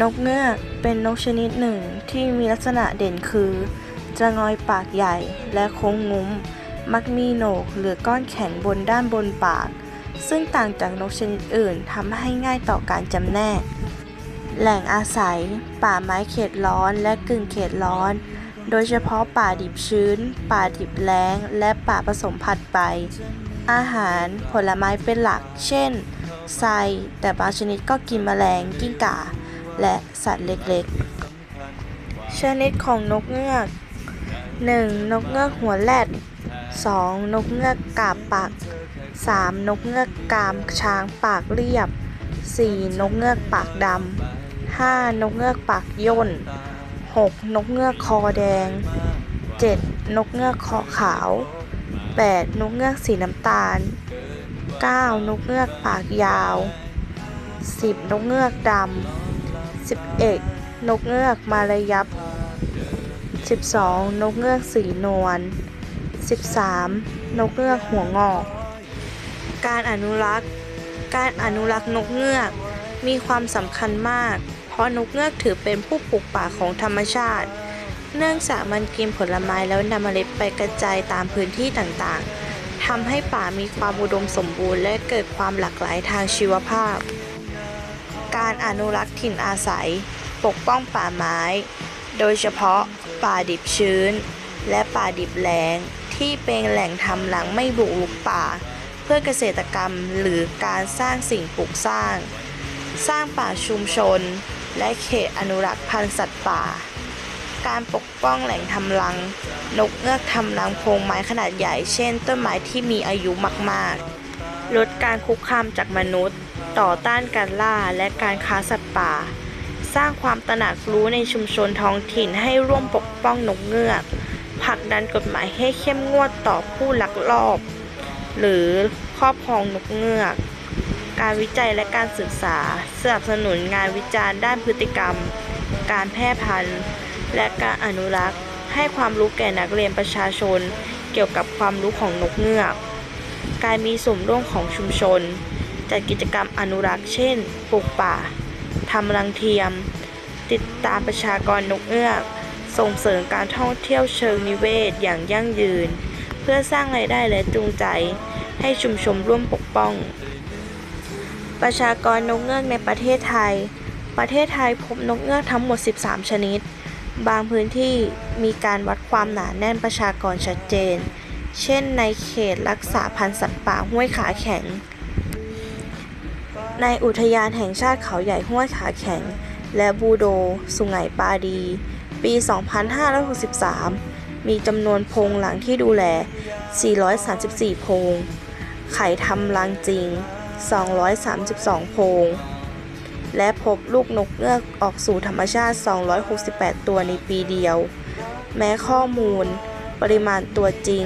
นกเงือกเป็นนกชนิดหนึ่งที่มีลักษณะเด่นคือ จะงอยปากใหญ่และโค้งงุ้ม มักมีโหนกหรือก้อนแข็งบนด้านบนปาก ซึ่งต่างจากนกชนิดอื่นทำให้ง่ายต่อการจำแนก แหล่งอาศัย ป่าไม้เขตร้อนและกึ่งเขตร้อน โดยเฉพาะป่าดิบชื้น ป่าดิบแล้ง และป่าผสมพันธุ์ไป อาหารผลไม้เป็นหลัก เช่นไทรแต่บางชนิดก็กินแมลงกิ้งก่า และสัตว์เล็กๆ ชนิดของนกเงือก 1. นกเงือกหัวแรด 2. นกเงือกกาบปัก 3. นกเงือกกามช้างปากเรียบ 4. นกเงือกปากดำ 5. นกเงือกปากย่น 6. นกเงือกคอแดง 7. นกเงือกคอขาว 8. นกเงือกสีน้ำตาล 9. นกเงือกปากยาว 10. นกเงือกดำ 11. นกเงือกมาลายับ 12. นกเงือกสีนวล 13. นกเงือกหัวงอก การอนุรักษ์ การอนุรักษ์นกเงือกมีความสำคัญมาก เพราะนกเงือกถือเป็นผู้ปลูกป่าของธรรมชาติ เนื่องจากมันกินผลไม้แล้วนำเมล็ดไปกระจายตามพื้นที่ต่างๆทำให้ป่ามีความอุดมสมบูรณ์และเกิดความหลากหลายทางชีวภาพ การอนุรักษ์ถิ่นอาศัย ปกป้องป่าไม้ โดยเฉพาะป่าดิบชื้น และป่าดิบแล้งที่เป็นแหล่งทำหลังไม่บุกรุกป่า เพื่อเกษตรกรรมหรือการสร้างสิ่งปลูกสร้าง สร้างป่าชุมชน และเขตอนุรักษ์พันธุ์สัตว์ป่า การปกป้องแหล่งทำรัง นกเงือกทำรังโพรงไม้ขนาดใหญ่ เช่น ต้นไม้ที่มีอายุมาก ๆ ลดการคุกคามจากมนุษย์ ต่อต้านการล่าและการค้าสัตว์ป่า สร้างความตระหนักรู้ในชุมชนท้องถิ่นให้ร่วมปกป้องนกเงือกผลักดันกฎหมายให้เข้มงวดต่อผู้ลักลอบ หรือครอบครองนกเงือก การวิจัยและการศึกษา สนับสนุนงานวิจารณ์ด้านพฤติกรรม การแพร่พันธุ์ และการอนุรักษ์ ให้ความรู้แก่นักเรียนประชาชน เกี่ยวกับความรู้ของนกเงือก การมีส่วนร่วมของชุมชน จัดกิจกรรมอนุรักษ์เช่น ปลูกป่า ทำรังเทียม ติดตามประชากรนกเงือกส่งเสริมการท่องเที่ยวเชิงนิเวศอย่างยั่งยืน เพื่อสร้างรายได้และจูงใจ ให้ชุมชนร่วมปกป้อง ประชากรนกเงือกในประเทศไทย ประเทศไทยพบนกเงือกทั้งหมด 13 ชนิด บางพื้นที่มีการวัดความหนาแน่นประชากรชัดเจน เช่นในเขตรักษาพันธุ์สัตว์ป่าห้วยขาแข็ง ในอุทยานแห่งชาติเขาใหญ่ห้วยขาแข็ง และบูโด สุไหงปาดี ปี 2563 มีจำนวนพงหลังที่ดูแล 434 พง ไข่ทำรังจริง 232 พง และพบลูกนกเงือกออกสู่ธรรมชาติ 268 ตัวในปีเดียว แม้ข้อมูล ปริมาณตัวจริง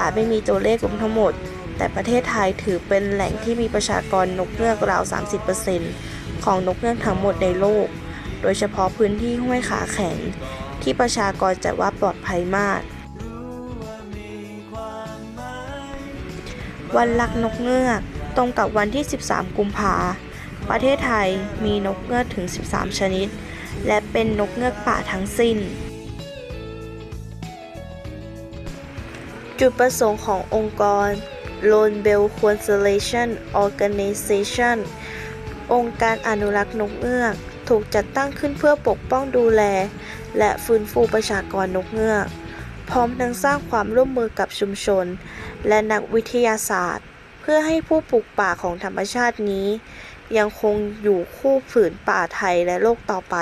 อาจไม่มีตัวเลขรวมทั้งหมด แต่ประเทศไทยถือเป็นแหล่งที่มีประชากรนกเงือกราว 30%ของนกเงือกทั้งหมดในโลก โดยเฉพาะพื้นที่ห้วยขาแข็ง ที่ประชากรจัดว่าปลอดภัยมาก วันรักนกเงือกตรงกับวันที่ 13 กุมภาประเทศไทยมีนกเงือกถึง 13 ชนิด และเป็นนกเงือกป่าทั้งสิ้น จุดประสงค์ขององค์กร Lone Bell Conservation Organization องค์การอนุรักษ์นกเงือก ถูกจัดตั้งขึ้นเพื่อปกป้องดูแล และฟื้นฟูประชากรนกเงือก พร้อมทั้งสร้างความร่วมมือกับชุมชน และนักวิทยาศาสตร์ เพื่อให้ผู้ปลูกป่าของธรรมชาตินี้ ยังคงอยู่คู่ผืนป่าไทยและโลกต่อไป